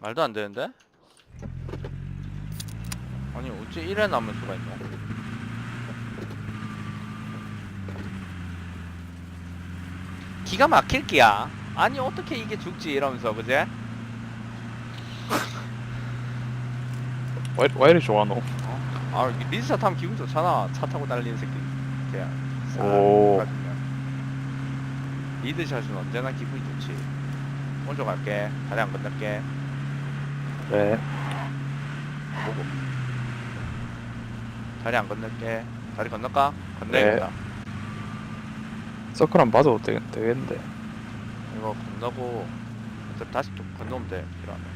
말도 안 되는데? 아니 어찌 이래 남을 수가 있노? 기가 막힐 기야. 아니 어떻게 이게 죽지 이러면서 그지? 왜, 왜 이리 좋아 너? 아 리스타 타면 기분 좋잖아. 차 타고 달리는 새끼. 싹 오. 가지면. 리드샷은 언제나 기분이 좋지. 먼저 갈게. 다리 안 건널게. 네. 보고. 다리 안 건널게. 다리 건널까? 건너야겠다. 서클 안 봐도 되, 되겠는데. 이거 건너고 어차피 다시 또 건너면 돼. 필요하면.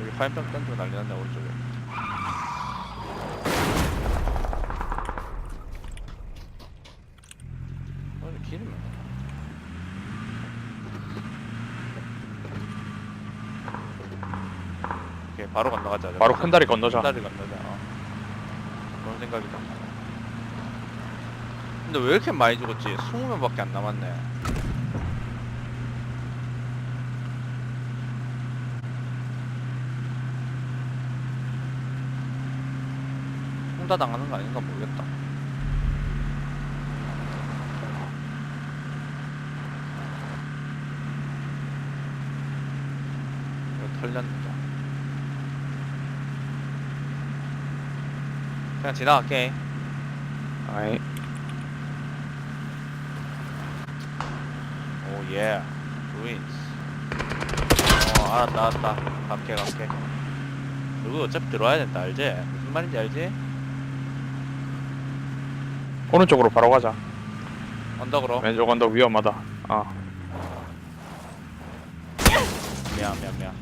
여기 화염병 던지고 난리 났네 오른쪽에. 어, 이거 기름이. 오케이 바로 건너가자. 바로 큰 다리 건너자. 다리 건너자. 어. 그런 생각이다. 근데 왜 이렇게 많이 죽었지? 20명밖에 안 남았네. 홍다 당하는 거 아닌가 모르겠다. 이거 털렸는다. 그냥 지나갈게. 아이. 오 예. 루인스. 어 알았다 알았다. 갈게 갈게. 이거 어차피 들어와야 된다 알지? 무슨 말인지 알지? 오른쪽으로 바로 가자. 언덕으로. 왼쪽 언덕 위험하다. 아. 미안 미안 미안.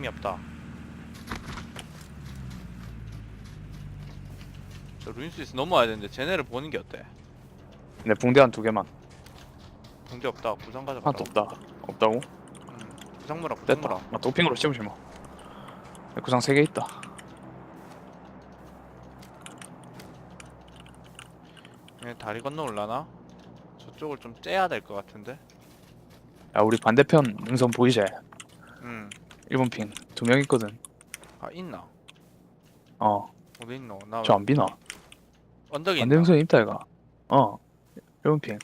힘이 없다. 저 루인스에서 넘어와야 되는데 쟤네를 보는 게 어때? 내 붕대 한 두 개만. 붕대 없다. 부상 가져가. 하나도 없다. 없다고? 부상무라 됐다. 부상무라. 나 도핑으로 씹으지 마. 내 구상 세 개 있다. 얘 다리 건너 올라나? 저쪽을 좀 째야 될 것 같은데. 야 우리 반대편 능선 보이지? 응. 1번 핑. 두 명 있거든. 아 있나? 어. 어디 있노? 나 저 안 비나? 언덕에 있나? 능선 있다 이가. 어. 1번 핑.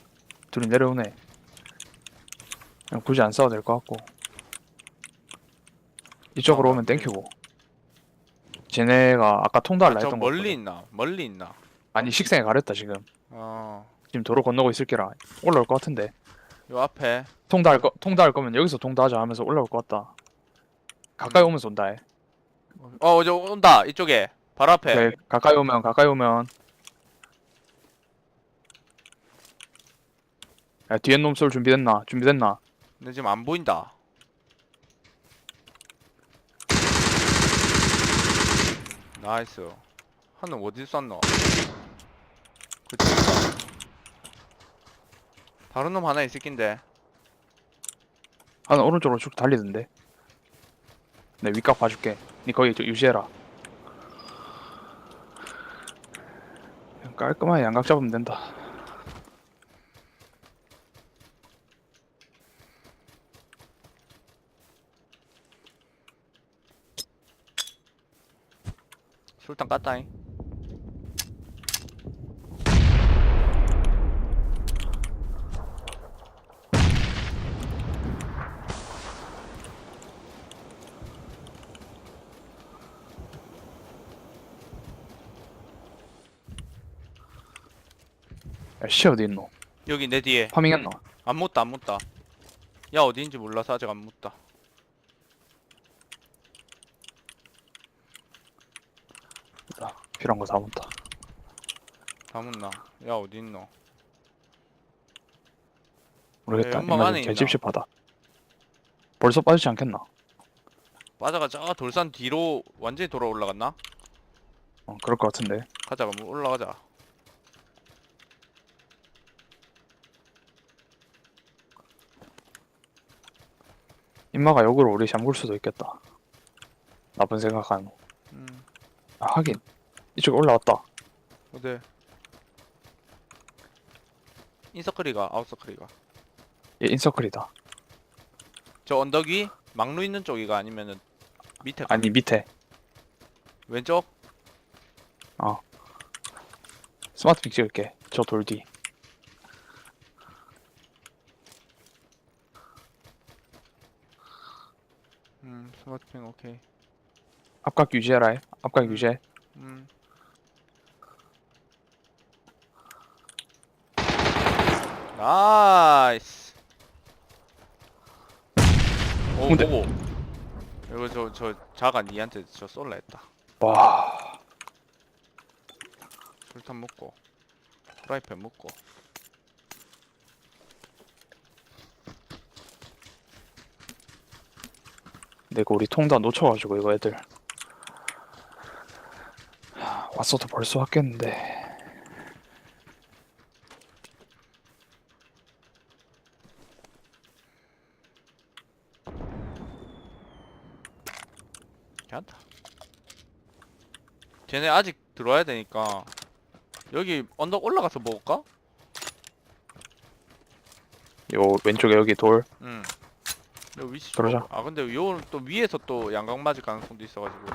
둘이 내려오네. 그냥 굳이 안 싸워도 될 것 같고. 이쪽으로 아, 오면 네. 땡큐고. 쟤네가 아까 통달라 아, 저 했던 거. 멀리 있나? 멀리 있나? 아니 식생에 가렸다 지금. 어. 지금 도로 건너고 있을 게라 올라올 것 같은데. 요 앞에 통달할 거 통달할 거면 여기서 통달하자 하면서 올라올 것 같다. 가까이 음. 오면서 온다 해. 어, 저 온다. 이쪽에. 바로 앞에. 그래, 가까이 오면 가까이 오면. 야 뒤에 놈 쏠 준비됐나? 준비됐나? 근데 지금 안 보인다. 나이스. 하늘 어디 쐈노? 그치. 다른 놈 하나 있을 낀데. 하나 오른쪽으로 쭉 달리던데. 내 윗각 봐줄게. 니 거기 저 유지해라. 그냥 깔끔하게 양각 잡으면 된다. 술탄 깠다잉. 야, 씨 어디 있노? 여기 내 뒤에. 파밍했노? 안 묻다 안 묻다. 야 어디인지 몰라서 아직 안 묻다. 나 필요한 거 다 묻다. 다 묻나? 야 어디 있노? 모르겠다. 네, 연막 안에 이마저 있나? 개집십하다. 벌써 빠지지 않겠나? 빠져가 저 돌산 뒤로 완전히 돌아 올라갔나? 어, 그럴 것 같은데. 가자 그럼 올라가자. 임마가 역으로 우리 잠글 수도 있겠다. 나쁜 생각하는. 음 아, 하긴 이쪽에 올라왔다. 어디 인서클이가 아웃서클이가 얘 인서클이다. 저 언덕 위 막루 있는 쪽이가 아니면은 밑에 가? 아니 밑에 왼쪽 스마트픽 찍을게. 저 돌 뒤. 음 스마트핑 오케이 앞각 유지해라. 해. 앞각 음. 유지해. 음 나이스 오 보고 이거 저 저 자가 니한테 저 쏠라 했다 와. 술탄 먹고 프라이팬 먹고 내가 우리 통다 놓쳐가지고 이거 애들. 하, 왔어도 벌써 왔겠는데. 괜찮다 쟤네 아직 들어와야 되니까 여기 언덕 올라가서 먹을까? 요 왼쪽에 여기 돌. 응. 여기 위치 그러자. 아 근데 요는 또 위에서 또 양각 맞을 가능성도 있어가지고.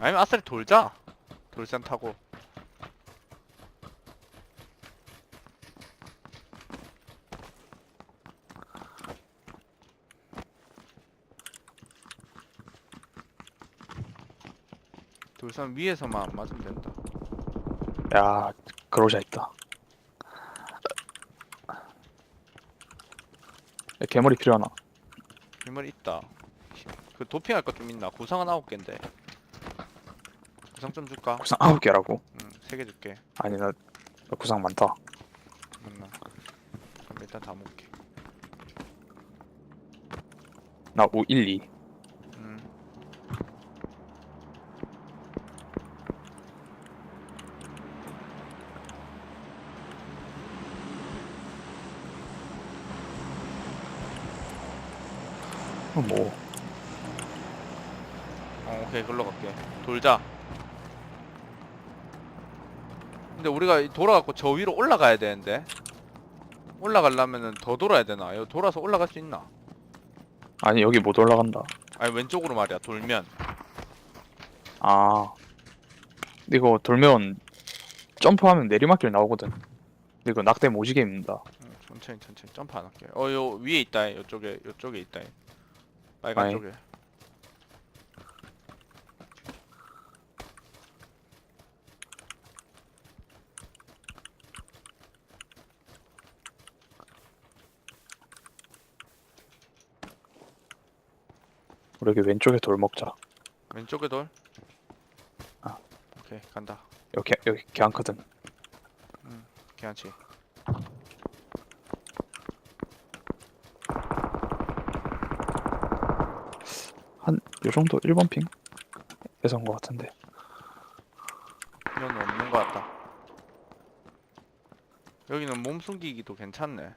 아니면 아싸리 돌자. 돌산 타고. 돌산 위에서만 안 맞으면 된다. 야, 그러자 있다. 야, 개머리 필요하나? 이말 있다. 그 도핑할 것좀 있나? 구상은 아홉 개인데. 구상 좀 줄까? 구상 아홉 개라고? 응, 세 개 줄게. 아니 나, 나 구상 많다. 맞나? 그럼 일단 다 먹게. 나 5, 1, 2. 뭐 어, 오케이, 글로 갈게. 돌자. 근데 우리가 이- 돌아갖고 저 위로 올라가야 되는데. 올라가려면은 더 돌아야 되나? 이거 돌아서 올라갈 수 있나? 아니 여기 못 올라간다. 아니 왼쪽으로 말이야. 돌면. 아, 이거 돌면 점프하면 내리막길 나오거든. 근데 이거 낙대 모지게 입는다. 응, 천천히 천천히 점프 안 할게. 어, 요 위에 있다. 요쪽에 요쪽에 있다. 빨간 아이. 쪽에. 우리 여기 왼쪽에 돌 먹자. 왼쪽에 돌. 아. 오케이, 간다. 여기 여기 괜찮거든. 괜찮지. 한 요 정도 1번 핑? 에서 온것 같은데. 이건 없는 것 같다. 여기는 몸 숨기기도 괜찮네. 야,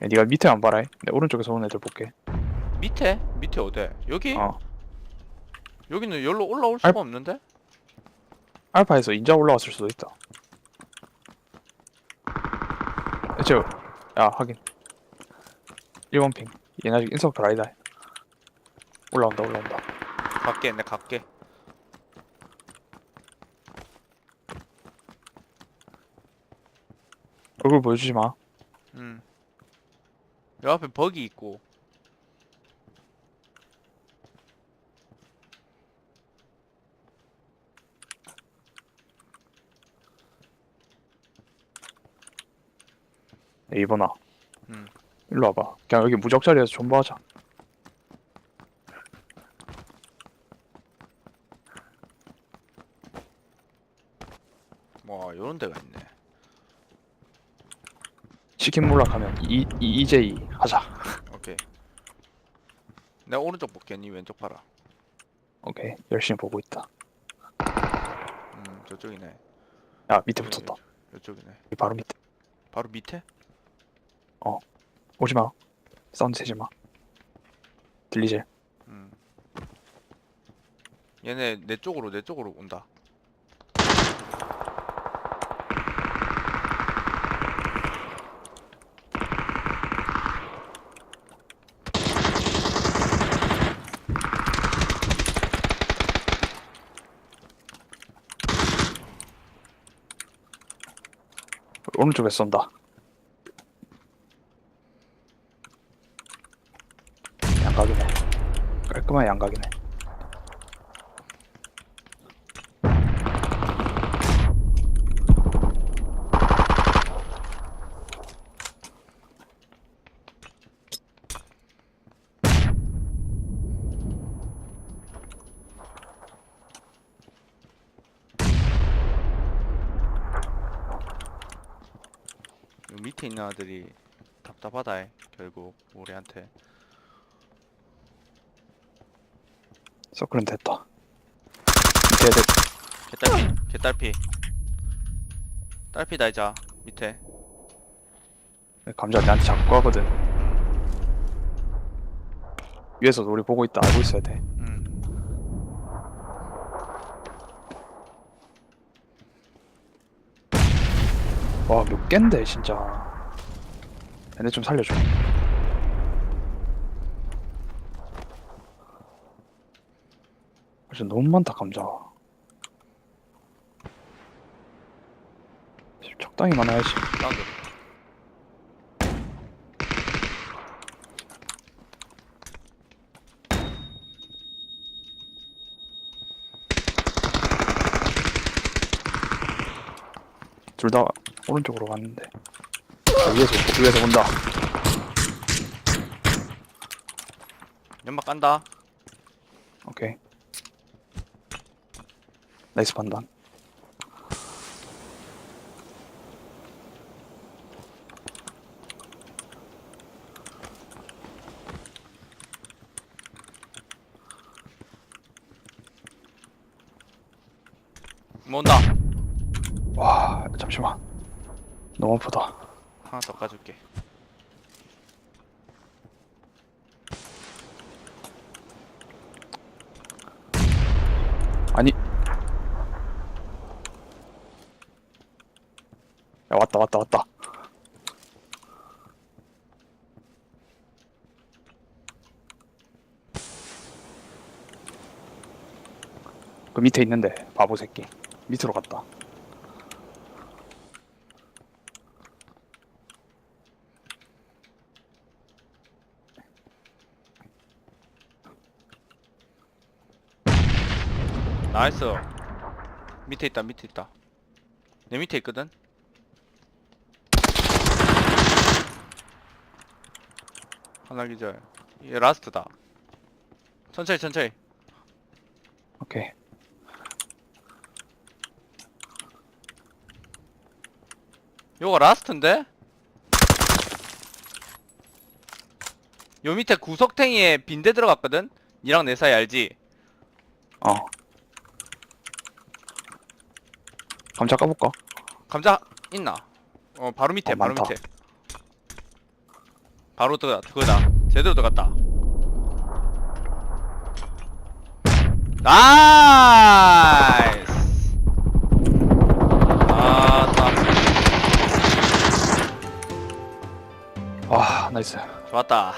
네가 밑에 안 봐라. 내 오른쪽에서 오는 애들 볼게. 밑에? 밑에 어디? 여기? 어, 여기는 여기로 올라올 수가 없는데? 알파에서 인자 올라왔을 수도 있다. 야, 저, 야 확인. 1번 핑. 얘는 아직 인서클 아니다. 올라온다 올라온다. 갈게, 내 갈게. 얼굴 보여주지 마. 음. 여 앞에 버기 있고. 야, 이번아. 음. 일로 와봐. 그냥 여기 무적 자리에서 존버하자. 와, 요런 데가 있네. 치킨 몰락하면 이, 이 EJ 하자. 오케이. 내가 오른쪽 볼게, 니 왼쪽 봐라. 오케이 열심히 보고 있다. 음, 저쪽이네. 야 밑에 붙었다. 이쪽이네. 여기 바로 밑에. 바로 밑에? 오지 마. 사운드 세지 마. 들리지? 음. 얘네 내 쪽으로 내 쪽으로 온다. 오른쪽에 쏜다. 양각이네. 깔끔한 양각이네. 있는 아들이 답답하다 해, 결국 우리한테 서클은 됐다. 밑에 애들 개딸피 개딸피 딸피다 이자 밑에 감자 내한테 자꾸 가거든. 위에서도 우리 보고 있다 알고 있어야 돼. 음. 와 몇 갠데 진짜. 얘네 좀 살려줘. 진짜 너무 많다 감자. 적당히 많아야지. 사운드 둘다 오른쪽으로 갔는데. 자, 위에서 위에서 온다. 연막 간다 오케이. 나이스 판단. 뭐 온다 와 잠시만. 너무 아프다. 하나 더 까줄게 아니. 야 왔다 왔다 왔다. 그 밑에 있는데 바보 새끼 밑으로 갔다. 나이스 밑에 있다 밑에 있다 내 밑에 있거든 하나 기절 얘 라스트다 천천히 천천히 오케이. 요거 라스트인데? 요 밑에 구석탱이에 빈대 들어갔거든? 니랑 내 사이 알지? 어. 감자 까볼까? 감자 있나? 어 바로 밑에 어, 바로 많다. 밑에 바로 들어가 그거다 제대로 들어갔다 나이스 아따 와 나이스. 좋았다